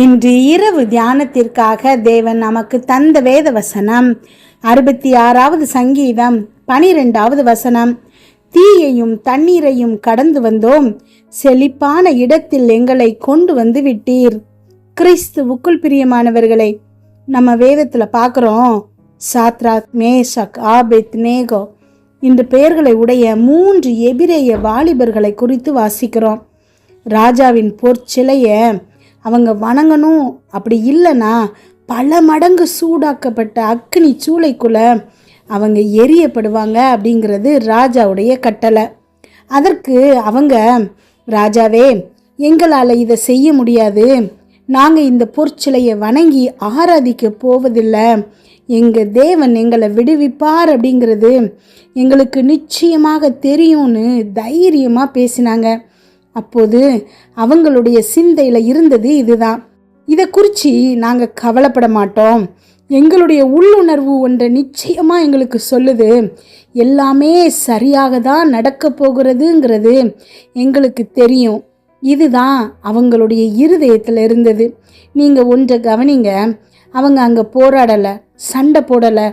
இன்று இரவு தியானத்திற்காக தேவன் நமக்கு தந்த வேத வசனம் அறுபத்தி ஆறாவது சங்கீதம் பனிரெண்டாவது வசனம். தீயையும் தண்ணீரையும் கடந்து வந்தோம். செழிப்பான இடத்தில் எங்களை கொண்டு வந்து விட்டீர். கிறிஸ்துவுக்குள் பிரியமானவர்களை நம்ம வேதத்தில் பார்க்குறோம் சாத்ராக் மேஷக் ஆபெத் நேகோ. இந்த பெயர்களை உடைய மூன்று எபிரேய வாலிபர்களை குறித்து வாசிக்கிறோம். ராஜாவின் பொற்சிலையை அவங்க வணங்கணும். அப்படி இல்லைன்னா பல மடங்கு சூடாக்கப்பட்ட அக்னி சூளைக்குள்ள அவங்க எரியப்படுவாங்க அப்படிங்கிறது ராஜாவுடைய கட்டளை. அதற்கு அவங்க ராஜாவே எங்களால் இதை செய்ய முடியாது. நாங்கள் இந்த பொற்சிலையை வணங்கி ஆராதிக்க போவதில்லை. எங்கள் தேவன் எங்களை விடுவிப்பார் அப்படிங்கிறது எங்களுக்கு நிச்சயமாக தெரியும்னு தைரியமாக பேசினாங்க. அப்போது அவங்களுடைய சிந்தையில் இருந்தது இதுதான். இதை குறித்து நாங்கள் கவலைப்பட மாட்டோம். எங்களுடைய உள்ளுணர்வு ஒன்றை நிச்சயமாக எங்களுக்கு சொல்லுது. எல்லாமே சரியாக தான் நடக்க போகிறதுங்கிறது எங்களுக்கு தெரியும். இதுதான் அவங்களுடைய இருதயத்தில் இருந்தது. நீங்கள் ஒன்றை கவனிங்க. அவங்க அங்கே போராடலை சண்டை போடலை.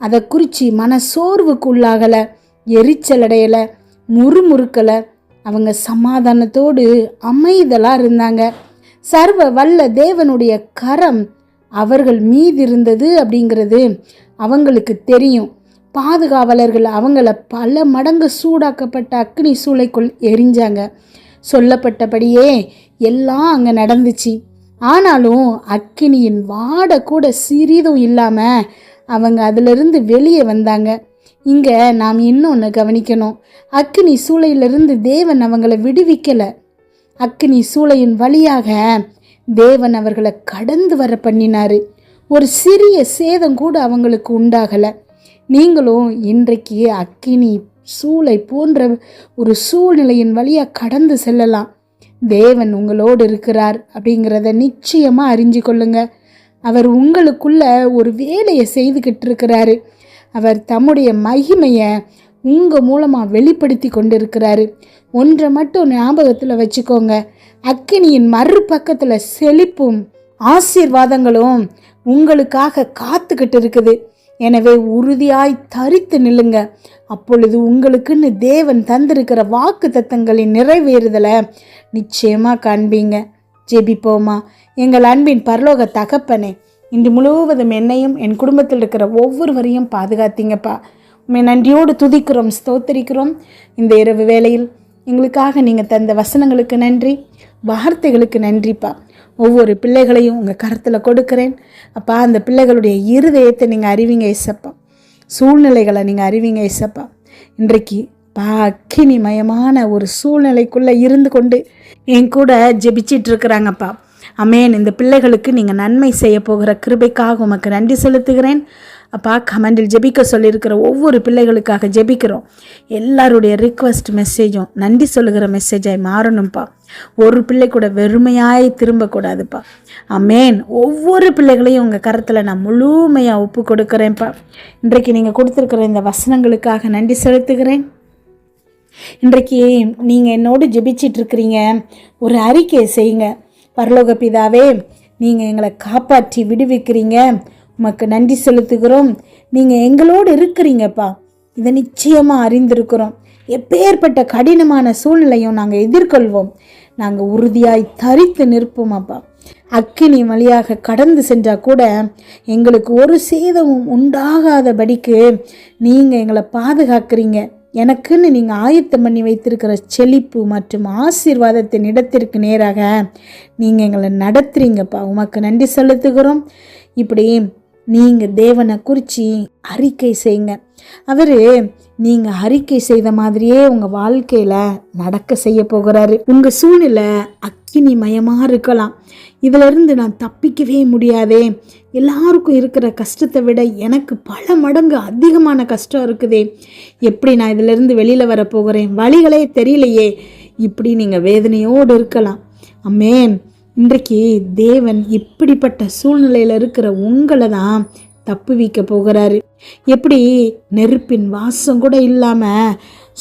அதை குறித்து மனசோர்வுக்குள்ளாகலை எரிச்சல் அடையலை முறுமுறுக்கலை. அவங்க சமாதானத்தோடு அமைதலாக இருந்தாங்க. சர்வ வல்ல தேவனுடைய கரம் அவர்கள் மீது இருந்தது அப்படிங்கிறது அவங்களுக்கு தெரியும். பாதுகாவலர்கள் அவங்கள பல மடங்கு சூடாக்கப்பட்ட அக்னி சூளைக்குள் எரிஞ்சாங்க. சொல்லப்பட்டபடியே எல்லாம் அங்கே நடந்துச்சு. ஆனாலும் அக்கினியின் வாடை கூட சிறிதும் இல்லாமல் அவங்க அதிலிருந்து வெளியே வந்தாங்க. இங்கே நாம் இன்னொன்று கவனிக்கணும். அக்னி சூளையிலிருந்து தேவன் அவங்கள விடுவிக்கலை. அக்னி சூளையின் வழியாக தேவன் அவர்களை கடந்து வர பண்ணினாரு. ஒரு சிறிய சேதம் கூட அவங்களுக்கு உண்டாகலை. நீங்களும் இன்றைக்கு அக்கினி சூளை போன்ற ஒரு சூழ்நிலையின் வழியாக கடந்து செல்லலாம். தேவன் உங்களோடு இருக்கிறார் அப்படிங்கிறத நிச்சயமாக அறிஞ்சு கொள்ளுங்க. அவர் உங்களுக்குள்ள ஒரு வேலையை செய்துக்கிட்டு இருக்கிறாரு. அவர் தம்முடைய மகிமையை உங்கள் மூலமாக வெளிப்படுத்தி கொண்டிருக்கிறாரு. ஒன்றை மட்டும் ஞாபகத்தில் வச்சுக்கோங்க. அக்கினியின் மறுபக்கத்தில் செழிப்பும் ஆசீர்வாதங்களும் உங்களுக்காக காத்துக்கிட்டு இருக்குது. எனவே உறுதியாய் தரித்து நில்லுங்க. அப்பொழுது உங்களுக்குன்னு தேவன் தந்திருக்கிற வாக்கு தத்தங்களின் நிறைவேறுதலை நிச்சயமாக காண்பீங்க. ஜெபிப்போமா. எங்கள் அன்பின் பரலோக தகப்பனே இன்று முழுவதும் என்னையும் என் குடும்பத்தில் இருக்கிற ஒவ்வொருவரையும் பாதுகாத்தீங்கப்பா. உண்மை நன்றியோடு துதிக்கிறோம் ஸ்தோத்தரிக்கிறோம். இந்த இரவு வேளையில் எங்களுக்காக நீங்கள் தந்த வசனங்களுக்கு நன்றி வார்த்தைகளுக்கு நன்றிப்பா. ஒவ்வொரு பிள்ளைகளையும் உங்கள் கருத்தில் கொடுக்குறேன். அப்பா அந்த பிள்ளைகளுடைய இருதயத்தை நீங்கள் அறிவிங்க இசப்பா சூழ்நிலைகளை நீங்கள் அறிவிங்க இசப்பா இன்றைக்கு பாக்கினிமயமான ஒரு சூழ்நிலைக்குள்ளே இருந்து கொண்டு என் கூட ஜெபிச்சிட்டு இருக்கிறாங்கப்பா. அமேன். இந்த பிள்ளைகளுக்கு நீங்கள் நன்மை செய்ய போகிற கிருபைக்காக உமக்கு நன்றி செலுத்துகிறேன். அப்பா கமெண்டில் ஜெபிக்க சொல்லியிருக்கிற ஒவ்வொரு பிள்ளைகளுக்காக ஜெபிக்கிறோம். எல்லாருடைய ரிக்வஸ்ட் மெசேஜும் நன்றி சொல்லுகிற மெசேஜாய் மாறணும்ப்பா ஒரு பிள்ளை கூட வெறுமையாய் திரும்பக்கூடாதுப்பா. அமேன். ஒவ்வொரு பிள்ளைகளையும் உங்கள் கரத்தில் நான் முழுமையாக ஒப்பு கொடுக்குறேன்ப்பா. இன்றைக்கு நீங்கள் கொடுத்துருக்கிற இந்த வசனங்களுக்காக நன்றி செலுத்துகிறேன். இன்றைக்கு நீங்கள் என்னோடு ஜெபிச்சிட்டு இருக்கிறீங்க. ஒரு அறிக்கையை செய்யுங்க. பரலோக பிதாவே நீங்கள் எங்களை காப்பாற்றி விடுவிக்கிறீங்க. உமக்கு நன்றி செலுத்துகிறோம். நீங்கள் எங்களோடு இருக்கிறீங்கப்பா. இதை நிச்சயமாக அறிந்திருக்கிறோம். எப்பேற்பட்ட கடினமான சூழ்நிலையும் நாங்கள் எதிர்கொள்வோம். நாங்கள் உறுதியாய் தரித்து நிற்போம் அப்பா அக்கினி வழியாக கடந்து சென்றால் கூட எங்களுக்கு ஒரு சேதமும் உண்டாகாதபடிக்கு நீங்கள் எங்களை பாதுகாக்கிறீங்க. எனக்குன்னு நீங்கள் ஆயத்தம் பண்ணி வைத்திருக்கிற செழிப்பு மற்றும் ஆசீர்வாதத்தின் இடத்திற்கு நேராக நீங்கள் எங்களை நடத்துறீங்கப்பா. உமக்கு நன்றி செலுத்துகிறோம். இப்படி நீங்கள் தேவனை குறித்து அறிக்கை செய்யுங்க. அவர் நீங்கள் அறிக்கை செய்த மாதிரியே உங்கள் வாழ்க்கையில் நடக்க செய்ய போகிறாரு. உங்கள் சூழ்நிலை அக்கினி மயமாக இருக்கலாம். இதிலிருந்து நான் தப்பிக்கவே முடியாதே. எல்லாருக்கும் இருக்கிற கஷ்டத்தை விட எனக்கு பல மடங்கு அதிகமான கஷ்டம் இருக்குதே. எப்படி நான் இதிலிருந்து வெளியில் வர போகிறேன்? வழிகளே தெரியலையே. இப்படி நீங்கள் வேதனையோடு இருக்கலாம். அம்மேன் இன்றைக்கு தேவன் இப்படிப்பட்ட சூழ்நிலையில் இருக்கிற உங்களை தான் தப்பு வைக்க போகிறாரு. எப்படி? நெருப்பின் வாசம் கூட இல்லாமல்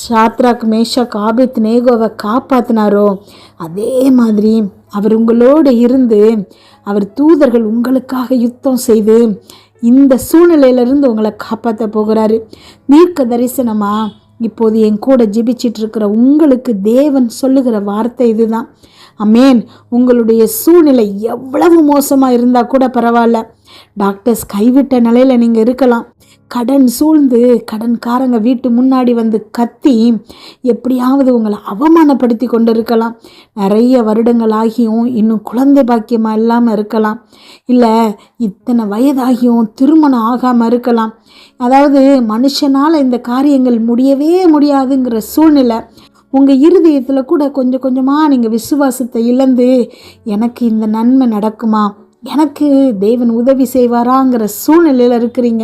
சாத்ராக் மேஷாக் ஆபித் நேகோவை காப்பாத்தினாரோ? அதே மாதிரி அவர் உங்களோடு இருந்து அவர் தூதர்கள் உங்களுக்காக யுத்தம் செய்து இந்த சூழ்நிலையிலிருந்து உங்களை காப்பாற்ற போகிறாரு. தீர்க்க தரிசனமா? இப்போது என் கூட ஜெபிச்சிட்டு இருக்கிற உங்களுக்கு தேவன் சொல்லுகிற வார்த்தை இதுதான். அமேன். உங்களுடைய சூழ்நிலை எவ்வளவு மோசமாக இருந்தால் கூட பரவாயில்ல. டாக்டர்ஸ் கைவிட்ட நிலையில் நீங்கள் இருக்கலாம். கடன் சூழ்ந்து கடன்காரங்க வீட்டு முன்னாடி வந்து கத்தி எப்படியாவது உங்களை அவமானப்படுத்தி கொண்டு இருக்கலாம் நிறைய வருடங்கள் ஆகியும் இன்னும் குழந்தை பாக்கியமாக இல்லாமல் இருக்கலாம். இல்லை இத்தனை வயதாகியும் திருமணம் ஆகாமல் இருக்கலாம். அதாவது மனுஷனால் இந்த காரியங்கள் முடியவே முடியாதுங்கிற சூழ்நிலை. உங்கள் இருதயத்தில் கூட கொஞ்சம் கொஞ்சமாக நீங்கள் விசுவாசத்தை இழந்து எனக்கு இந்த நன்மை நடக்குமா? எனக்கு தேவன் உதவி செய்வாராங்கிற சூழ்நிலையில் இருக்கிறீங்க.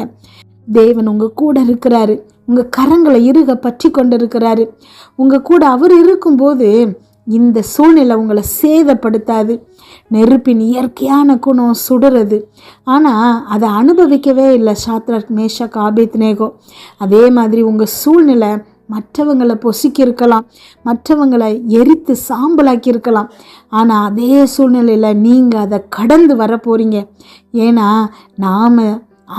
தேவன் உங்கள் கூட இருக்கிறாரு. உங்கள் கரங்களை இறுக பற்றி கொண்டு இருக்கிறாரு உங்கள் கூட அவர் இருக்கும்போது இந்த சூழ்நிலை உங்களை சேதப்படுத்தாது. நெருப்பின் இயற்கையான குணம் சுடுறது. ஆனால் அதை அனுபவிக்கவே இல்லை சாத்ரக் மேஷக் காபித்னேகோ நேகோ அதே மாதிரி உங்கள் சூழ்நிலை மற்றவங்களை பொசுக்கி இருக்கலாம் மற்றவங்களை எரித்து சாம்பலாக்கி இருக்கலாம் ஆனால் அதே சூழ்நிலையில் நீங்கள் அதை கடந்து வர போகிறீங்க ஏன்னா நாம்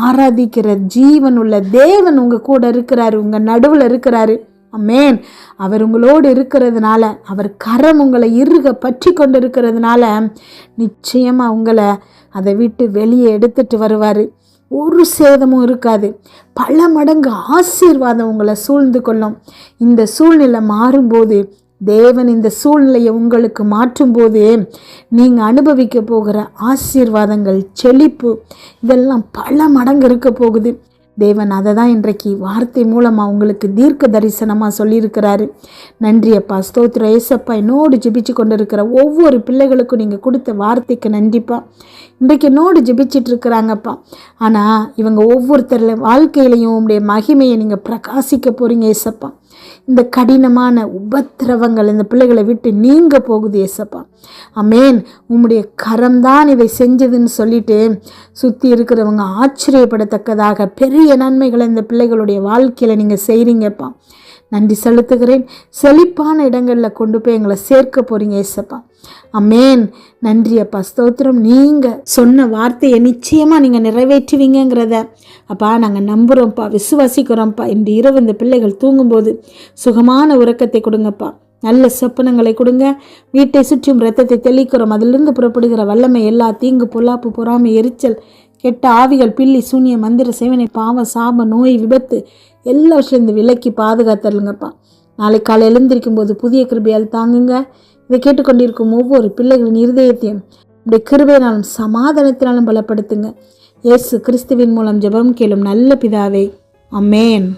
ஆராதிக்கிற ஜீவன் உள்ள தேவன் உங்கள் கூட இருக்கிறாரு உங்கள் நடுவில் இருக்கிறாரு. அமேன் அவர் உங்களோடு இருக்கிறதுனால அவர் கரம் உங்களை இறுக பற்றி கொண்டு இருக்கிறதுனால நிச்சயமாக உங்களை அதை விட்டு வெளியே எடுத்துட்டு வருவார். ஒரு சேதமும் இருக்காது. பல மடங்கு ஆசீர்வாதம் உங்களை சூழ்ந்து கொள்ளும். இந்த சூழ்நிலை மாறும்போது தேவன் இந்த சூழ்நிலையை உங்களுக்கு மாற்றும்போது நீங்கள் அனுபவிக்க போகிற ஆசீர்வாதங்கள் செழிப்பு இதெல்லாம் பல மடங்கு இருக்க போகுது. தேவன் அதை தான் இன்றைக்கு வார்த்தை மூலமாக உங்களுக்கு தீர்க்க தரிசனமாக சொல்லியிருக்கிறாரு. நன்றி அப்பா ஸ்தோத்திர ஏசப்பா என்னோடு ஜெபிச்சு கொண்டு இருக்கிற ஒவ்வொரு பிள்ளைகளுக்கும் நீங்கள் கொடுத்த வார்த்தைக்கு நன்றிப்பா. இன்றைக்கு என்னோடு ஜெபிச்சுட்டு இருக்கிறாங்கப்பா. ஆனால் இவங்க ஒவ்வொருத்தர் வாழ்க்கையிலையும் உங்களுடைய மகிமையை நீங்கள் பிரகாசிக்க போகிறீங்க ஏசப்பா. இந்த கடினமான உபத்திரவங்கள் இந்த பிள்ளைகளை விட்டு நீங்க போகுது ஏசப்பா. அமேன் உம்முடைய கரம்தான் இவை செஞ்சதுன்னு சொல்லிட்டு சுற்றி இருக்கிறவங்க ஆச்சரியப்படத்தக்கதாக பெரிய நன்மைகளை இந்த பிள்ளைகளுடைய வாழ்க்கையில் நீங்கள் செய்கிறீங்கப்பா நன்றி செலுத்துகிறேன். செழிப்பான இடங்களில் கொண்டு போய் எங்களை சேர்க்க போகிறீங்க ஏசப்பா. அமேன் நன்றி அப்பா. ஸ்தோத்திரம். நீங்கள் சொன்ன வார்த்தையை நிச்சயமாக நீங்கள் நிறைவேற்றுவீங்கங்கிறத அப்பா நாங்கள் நம்புகிறோம்ப்பா விசுவாசிக்கிறோம்ப்பா. இந்த இரவு இந்த பிள்ளைகள் தூங்கும்போது சுகமான உறக்கத்தை கொடுங்கப்பா. நல்ல சொப்பனங்களை கொடுங்க. வீட்டை சுற்றும் ரத்தத்தை தெளிக்கிறோம். அதிலிருந்து புறப்படுகிற வல்லமை எல்லா தீங்கு பொல்லாப்பு பொறாமை எரிச்சல் கெட்ட ஆவிகள் பில்லி சூனிய மந்திர சேவனை பாவம் சாப நோய் விபத்து எல்லா விஷயம் விலக்கி பாதுகாத்தருங்கப்பா நாளை காலை எழுந்திருக்கும் போது புதிய கிருபையால் தாங்குங்க. இதை கேட்டுக்கொண்டிருக்கும் ஒவ்வொரு பிள்ளைகளின் இருதயத்தையும் இப்படி கிருபையினாலும் சமாதானத்தினாலும் பலப்படுத்துங்க. இயேசு கிறிஸ்துவின் மூலம் ஜெபம் கேளும் நல்ல பிதாவே. அமேன்